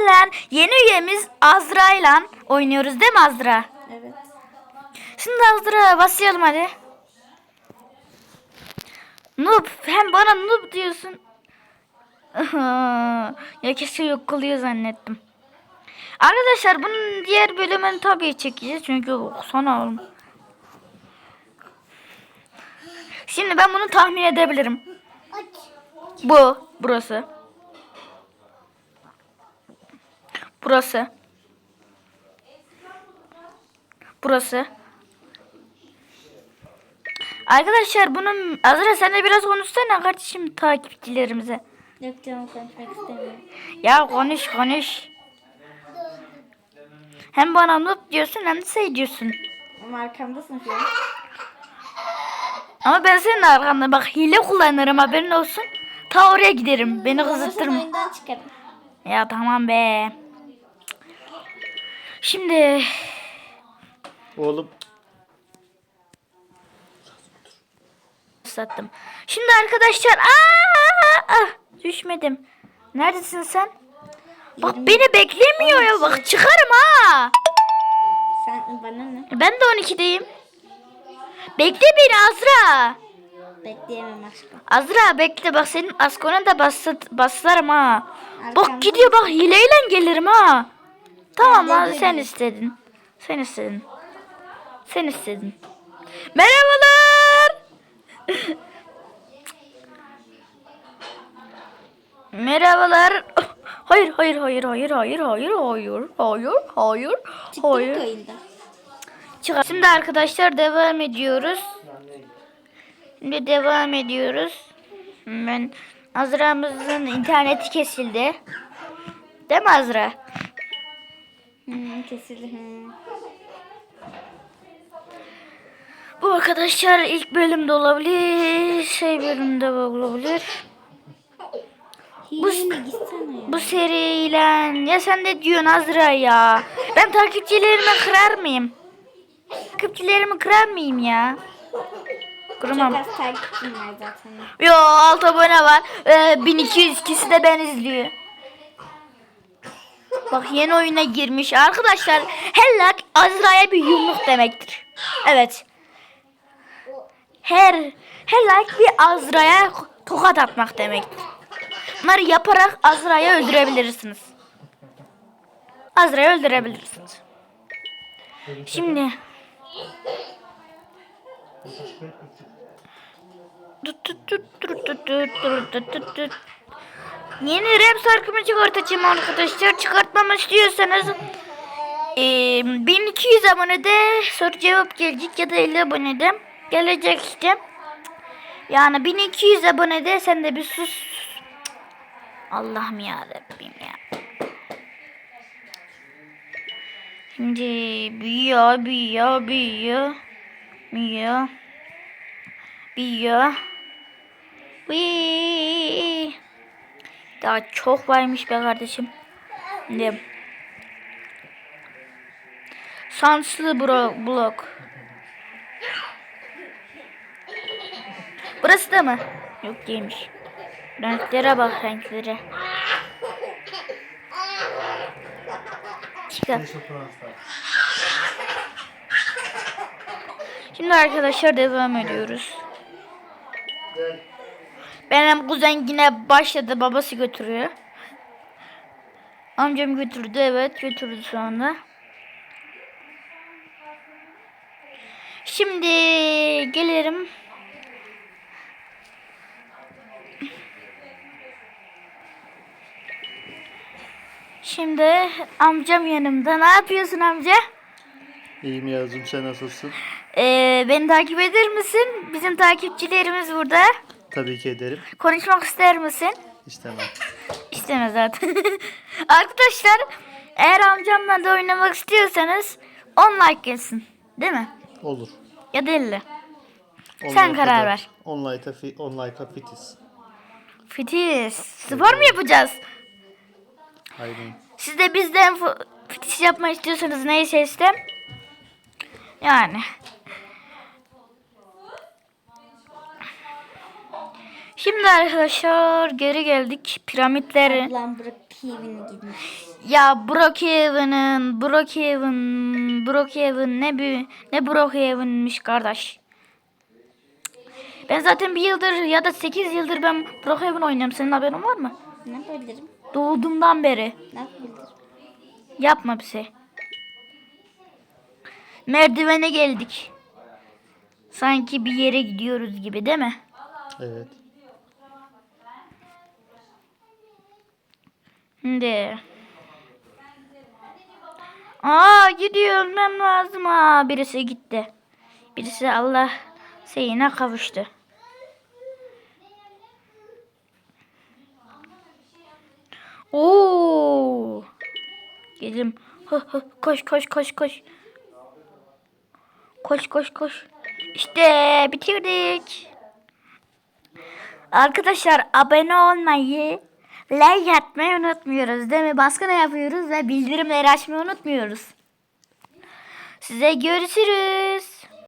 sizlerle yeni üyemiz Azra ile oynuyoruz değil mi Azra? Evet. Şimdi Azra başlayalım hadi. Noob hem bana noob diyorsun. ya keşke yok kılıyor zannettim. Arkadaşlar bunun diğer bölümünü tabii çekeceğiz çünkü sana oğlum. Şimdi ben bunu tahmin edebilirim. Bu, burası. Burası. Burası. Arkadaşlar bunun Azra sen de biraz konuşsana kardeşim takipçilerimize. Yok canım konuşmak istemiyorum. Ya konuş konuş. Hem bana noob diyorsun hem de şey diyorsun. Ama arkamdasın şu an. Ama ben senin arkanda bak hile kullanırım haberin olsun. Ta oraya giderim. Beni kızıttırma. Ya tamam be. Şimdi Oğlum sattım. Şimdi arkadaşlar aa, ah, düşmedim. Neredesin sen? Bak beni beklemiyor ya bak çıkarım ha. Sen bana ne? Ben de 12'deyim. Bekle beni Azra. Bekleyemem aşkım. Azra bekle bak senin askona da basıt, baslarım ha. Arkamda Bak gidiyor bak hileyle gelirim ha. Tamam de hadi sen istedin. Sen istedin. Sen istedin. Merhabalar. Merhabalar. Hayır hayır hayır hayır hayır hayır hayır hayır hayır hayır. Çıkar. Şimdi arkadaşlar devam ediyoruz. Şimdi devam ediyoruz. Ben Azra'mızın interneti kesildi. Değil mi Azra? Hmm, kesildi. Hmm. Bu arkadaşlar ilk bölümde olabilir, şey bölümde olabilir. Ya. Bu seriyle ya sen de diyorsun Azra ya. Ben takipçilerimi kırar mıyım? Takipçilerimi kırar mıyım ya? Kırmam. Çok az takipçim var zaten. Yo 6 abone var. Ee, 1200 kişi de ben izliyor. Bak yeni oyuna girmiş. Arkadaşlar her like Azra'ya bir yumruk demektir. Evet. Her like bir Azra'ya tokat atmak demektir. Bunları yaparak Azra'yı öldürebilirsiniz. Azra'yı öldürebilirsiniz. Şimdi tut tut tut tut tut tut tut tut. Yeni rap şarkımı çıkartacağım arkadaşlar. Çıkartmamı istiyorsanız eee 1200 abonede soru cevap gelecek ya da 50 abonede gelecek işte. Yani 1200 abonede sen de bir sus. Allah'ım ya Rabbim ya. Şimdi büyüyor, büyüyor, büyüyor. Büyüyor. Büyüyor. Wii. Daha çok varmış be kardeşim. Ne? Sanslı bro blok. Burası da mı? Yok değilmiş. Renklere bak renklere. Çıkar. Şimdi arkadaşlar devam ediyoruz. Benim kuzen yine başladı. Babası götürüyor. Amcam götürdü. Evet götürdü sonra. Şimdi gelirim. Şimdi amcam yanımda. Ne yapıyorsun amca? iyiyim yazdım sen nasılsın? Ee, beni takip eder misin? Bizim takipçilerimiz burada. Tabii ki ederim. Konuşmak ister misin? İstemem. İsteme zaten. Arkadaşlar eğer amcamla da oynamak istiyorsanız 10 like gelsin. Değil mi? Olur. Ya da 50. On Sen karar da- ver. On like'a fi, on like'a fitiz. Fitiş. Spor mu yapacağız? Aynen. Siz de bizden fu- fitiş yapma istiyorsanız neyse istem. Yani. Şimdi arkadaşlar geri geldik piramitleri. Ablam evine gitmiş. Ya Brookhaven'ın Brookhaven Brookhaven ne bir ne Brookhaven'miş kardeş. Ben zaten bir yıldır ya da 8 yıldır ben Brookhaven oynuyorum. Senin haberin var mı? Ne yapabilirim? Doğduğumdan beri. Ne yapabilirim? Yapma bir şey. Merdivene geldik. Sanki bir yere gidiyoruz gibi değil mi? Evet. Şimdi. Aa gidiyor ölmem lazım. Aa birisi gitti. Birisi Allah şeyine kavuştu. Oo. Gelim. Koş koş koş koş. Koş koş koş. İşte bitirdik. Arkadaşlar abone olmayı, like atmayı unutmuyoruz değil mi? Baskına yapıyoruz ve bildirimleri açmayı unutmuyoruz. Size görüşürüz.